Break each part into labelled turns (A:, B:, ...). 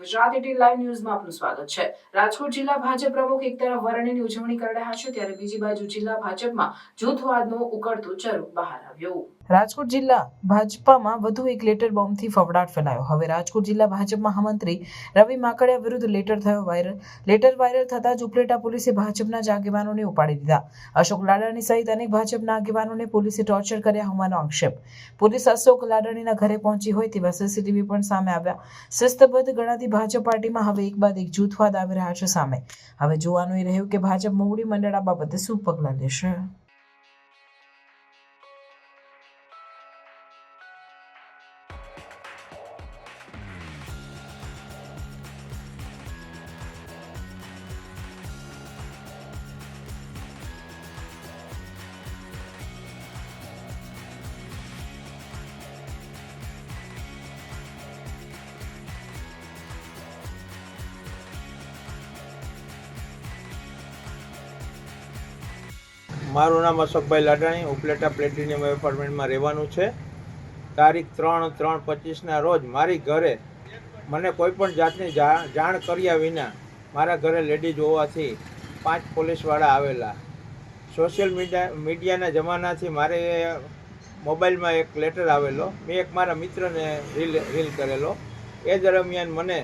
A: Gujarat at live ન્યૂઝમાં આપનું સ્વાગત છે. રાજકોટ જિલ્લા ભાજપ પ્રમુખ એક તરફ વરણીની ઉજવણી કરી રહ્યા છે, ત્યારે બીજી બાજુ જિલ્લા ભાજપમાં જૂથવાદનો ઉકળતો ચરુ બહાર આવ્યો. રાજકોટ જિલ્લા ભાજપામાં વધુ એક લેટર બોમ્બથી ફફડાટ ફેલાયો. હવે રાજકોટ જિલ્લા ભાજપ મહામંત્રી રવિ માકડિયા વિરુદ્ધ લેટર થયો વાયરલ. લેટર વાયરલ થતા જ ઉપલેટા પોલીસે ભાજપના જ આગેવાનોને ઉપાડી દીધા. અશોક લાડાણી સહિત અનેક ભાજપના આગેવાનોને પોલીસે ટોર્ચર કર્યા હોવાનો આક્ષેપ. પોલીસ અશોક લાડાણીના ઘરે પહોંચી હોય તેવા સીસીટીવી પણ સામે આવ્યા. શિસ્તબદ્ધ ગણાતી ભાજપ પાર્ટીમાં હવે એક બાદ એક જૂથવાદ આવી રહ્યા છે સામે. હવે જોવાનું એ રહ્યું કે ભાજપ મોવડી મંડળ આ બાબતે શું પગલાં લેશે?
B: મારું નામ અશોકભાઈ લાડાણી, ઉપલેટા પ્લેટિનિયમ એપાર્ટમેન્ટમાં રહેવાનું છે. તારીખ ત્રણ ત્રણ પચીસના રોજ મારી ઘરે, મને કોઈ પણ જાતની જાણ કર્યા વિના મારા ઘરે લેડીઝ હોવાથી પાંચ પોલીસવાળા આવેલા. સોશિયલ મીડિયા મીડિયાના જમાનાથી મારે મોબાઈલમાં એક લેટર આવેલો. મેં એક મારા મિત્રને રીલ રીલ કરેલો. એ દરમિયાન મને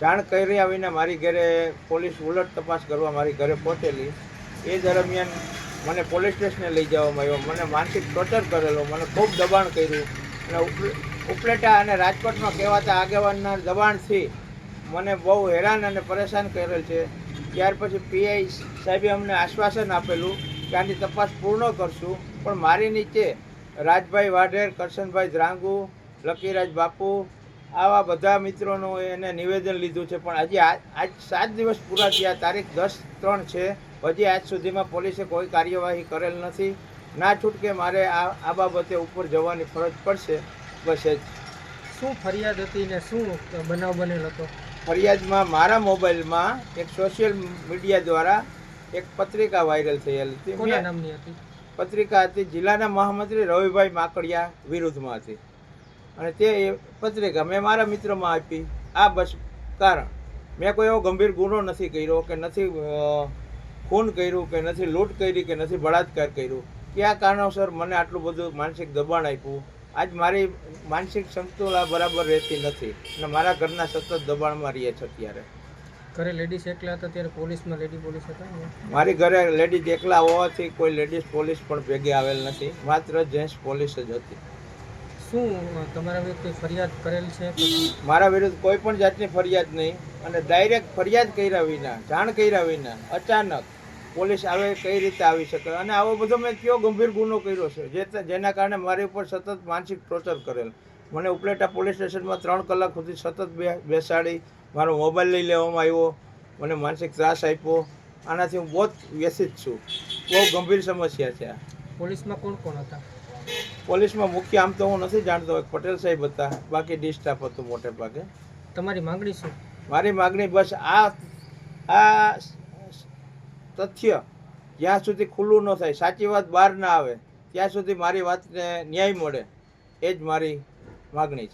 B: જાણ કર્યા વિના મારી ઘરે પોલીસ ઉલટ તપાસ કરવા મારી ઘરે પહોંચેલી. એ દરમિયાન મને પોલીસ સ્ટેશને લઈ જવામાં આવ્યો. મને માનસિક ટોર્ચર કરેલો. મને ખૂબ દબાણ કર્યું. અને ઉપ- ઉપલેટા અને રાજકોટમાં કહેવાતા આગેવાનના દબાણથી મને બહુ હેરાન અને પરેશાન કરેલ છે. ત્યાર પછી પીઆઈ સાહેબે અમને આશ્વાસન આપેલું કે આની તપાસ પૂર્ણ કરશું. પણ મારી નીચે રાજભાઈ વાઢેર, કરશનભાઈ ધ્રાંગુ, લકીરાજ બાપુ આવા બધા મિત્રોનું એને નિવેદન લીધું છે. પણ હજી આજ આજ સાત દિવસ પૂરા થયા તારીખ દસ ત્રણ છે. હજી આજ સુધીમાં પોલીસે કોઈ કાર્યવાહી કરેલ નથી. ના છૂટકે મારે આ આ બાબતે ઉપર જવાની ફરજ પડશે. બસ એ જ.
C: શું ફરિયાદ હતી ને શું બનાવ બનેલ હતો?
B: ફરિયાદમાં મારા મોબાઈલમાં એક સોશિયલ મીડિયા દ્વારા એક પત્રિકા વાયરલ થયેલ હતી? પત્રિકા હતી જિલ્લાના મહામંત્રી રવિભાઈ માકડિયા વિરુદ્ધમાં હતી. અને તે એ પત્રિકા મેં મારા મિત્રમાં આપી. આ બસ કારણ. મેં કોઈ એવો ગંભીર ગુનો નથી કર્યો કે નથી ખૂન કર્યું કે નથી લૂંટ કરી કે નથી બળાત્કાર કર્યું. કયા કારણોસર મને આટલું બધું માનસિક દબાણ આપ્યું? આજ મારી માનસિક સંતુલા બરાબર રહેતી નથી અને મારા ઘરના સતત દબાણમાં રહીએ છે અત્યારે.
C: ઘરે લેડીઝ એકલા હતા ત્યારે પોલીસમાં લેડી પોલીસ હતા
B: મારી ઘરે લેડીઝ એકલા હોવાથી કોઈ લેડીઝ પોલીસ પણ ભેગી આવેલ નથી. માત્ર જેન્ટ્સ પોલીસ જ હતી.
C: શું તમારા વિરુદ્ધ કોઈ ફરિયાદ કરેલ છે?
B: મારા વિરુદ્ધ કોઈ પણ જાતની ફરિયાદ નહીં. અને ડાયરેક્ટ ફરિયાદ કર્યા વિના જાણ કર્યા વિના અચાનક પોલીસ આવે કઈ રીતે આવી શકે? અને આવો બધો મેં કયો ગંભીર ગુનો કર્યો છે? જે જેના કારણે મારી ઉપર સતત માનસિક ટોર્ચર કરેલ. મને ઉપલેટા પોલીસ સ્ટેશનમાં ત્રણ કલાક સુધી સતત બેસાડી મારો મોબાઈલ લઈ લેવામાં આવ્યો મને માનસિક ત્રાસ આપ્યો. આનાથી હું બહુ જ વ્યસિત છું. બહુ ગંભીર સમસ્યા છે આ.
C: પોલીસમાં કોણ કોણ હતા?
B: પોલીસમાં મુખ્ય આમ તો હું નથી જાણતો એક પટેલ સાહેબ હતા બાકી ડી સ્ટાફ હતું મોટે ભાગે.
C: તમારી માંગણી શું?
B: મારી માગણી બસ આ આ તથ્ય જ્યાં સુધી ખુલ્લું ન થાય સાચી વાત બહાર ના આવે ત્યાં સુધી મારી વાતને ન્યાય મળે એ જ મારી માગણી છે.